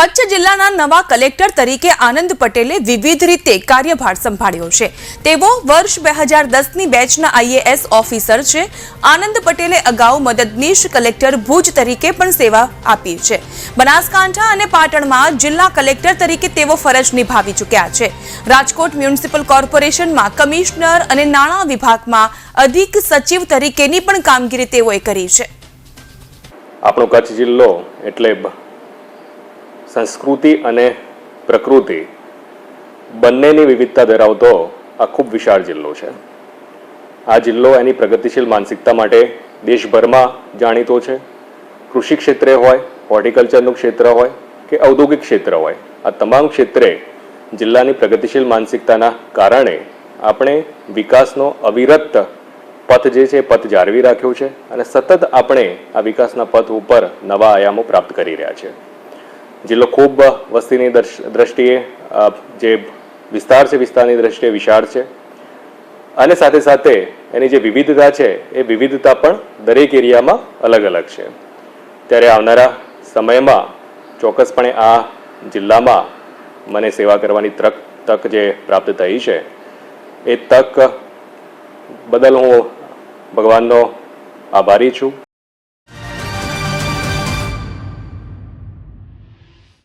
કચ્છ જિલ્લાના નવા કલેક્ટર તરીકે આનંદ પટેલે વિવિધ રીતે કાર્યભાર સંભાળ્યો છે. તેઓ વર્ષ બે હજાર દસની બેચના આઈએએસ ઓફિસર છે. આનંદ પટેલે અગાઉ મદદનીશ કલેક્ટર ભુજ તરીકે પણ સેવા આપી છે. બનાસકાંઠા અને પાટણમાં જિલ્લા કલેક્ટર તરીકે તેઓ ફરજ નિભાવી ચૂક્યા છે. રાજકોટ મ્યુનિસિપલ કોર્પોરેશનમાં કમિશનર અને નાણાં વિભાગમાં અધિક સચિવ તરીકેની પણ કામગીરી તેઓએ કરી છે. આપણો કચ્છ જિલ્લો એટલે સંસ્કૃતિ અને પ્રકૃતિ બંનેની વિવિધતા ધરાવતો આ ખૂબ વિશાળ જિલ્લો છે. આ જિલ્લો એની પ્રગતિશીલ માનસિકતા માટે દેશભરમાં જાણીતો છે. કૃષિ ક્ષેત્રે હોય, હોર્ટિકલ્ચરનું ક્ષેત્ર હોય કે ઔદ્યોગિક ક્ષેત્ર હોય, આ તમામ ક્ષેત્રે જિલ્લાની પ્રગતિશીલ માનસિકતાના કારણે આપણે વિકાસનો અવિરત પથ જે છે પથ જાળવી રાખ્યો છે અને સતત આપણે આ વિકાસના પથ ઉપર નવા આયામો પ્રાપ્ત કરી રહ્યા છે જિલ્લો ખૂબ વસ્તીની દ્રષ્ટિએ જે વિસ્તાર છે, વિસ્તારની દ્રષ્ટિએ વિશાળ છે. અને સાથે સાથે એની જે વિવિધતા છે, એ વિવિધતા પણ દરેક એરિયામાં અલગ અલગ છે. ત્યારે આવનારા સમયમાં ચોક્કસપણે આ જિલ્લામાં મને સેવા કરવાની તક તક જે પ્રાપ્ત થઈ છે, એ તક બદલ હું ભગવાનનો આભારી છું.